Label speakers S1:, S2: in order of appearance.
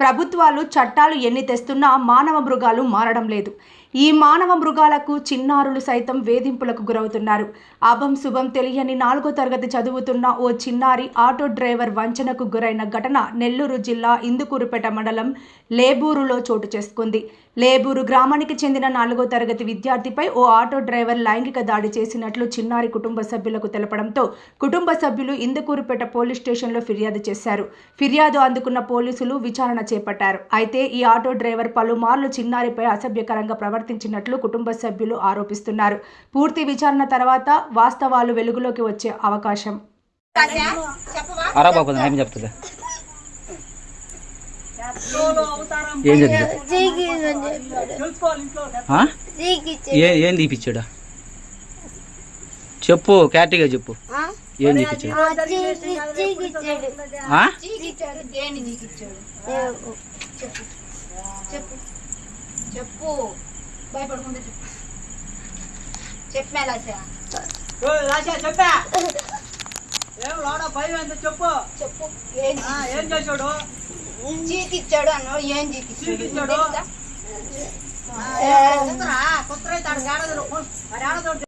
S1: ప్రభుత్వాలు చట్టాలు ఎన్ని తెస్తున్నా మానవ మృగాలు మారడం లేదు. ఈ మానవ మృగాలకు చిన్నారులు సైతం వేధింపులకు గురవుతున్నారు. అభం శుభం తెలియని నాలుగో తరగతి చదువుతున్న ఓ చిన్నారి ఆటో డ్రైవర్ వంచనకు గురైన ఘటన నెల్లూరు జిల్లా ఇందుకూరుపేట మండలం లేబూరులో చోటు చేసుకుంది. లేబూరు గ్రామానికి చెందిన నాలుగో తరగతి విద్యార్థిపై ఓ ఆటో డ్రైవర్ లైంగిక దాడి చేసినట్లు చిన్నారి కుటుంబ సభ్యులకు తెలపడంతో కుటుంబ సభ్యులు ఇందుకూరుపేట పోలీస్ స్టేషన్లో ఫిర్యాదు చేశారు. ఫిర్యాదు అందుకున్న పోలీసులు విచారణ చేపట్టారు. అయితే ఈ ఆటో డ్రైవర్ పలుమార్లు చిన్నారిపై అసభ్యకరంగా ప్రవర్తించినట్లు కుటుంబ సభ్యులు ఆరోపిస్తున్నారు. పూర్తి విచారణ తర్వాత వాస్తవాలు వెలుగులోకి వచ్చే అవకాశం.
S2: ఏం చెప్తుంది ఏం తీపిచ్చాడా? చెప్పు క్యాటిగా చెప్పు. ఏం ఆ?
S3: ఏమో.
S4: చెప్పు. భయపడకుండా చెప్పు. చెప్పు
S5: రాశా చెప్పా. ఏం లోడ భయం ఎంత చెప్పు.
S4: చెప్పు ఏం
S5: చేశాడు?
S4: జీకిచ్చాడు అన్న ఏం?
S5: కుత్తరా కుత్తర? అయితే ఆడ గాడదు మరి ఆడదు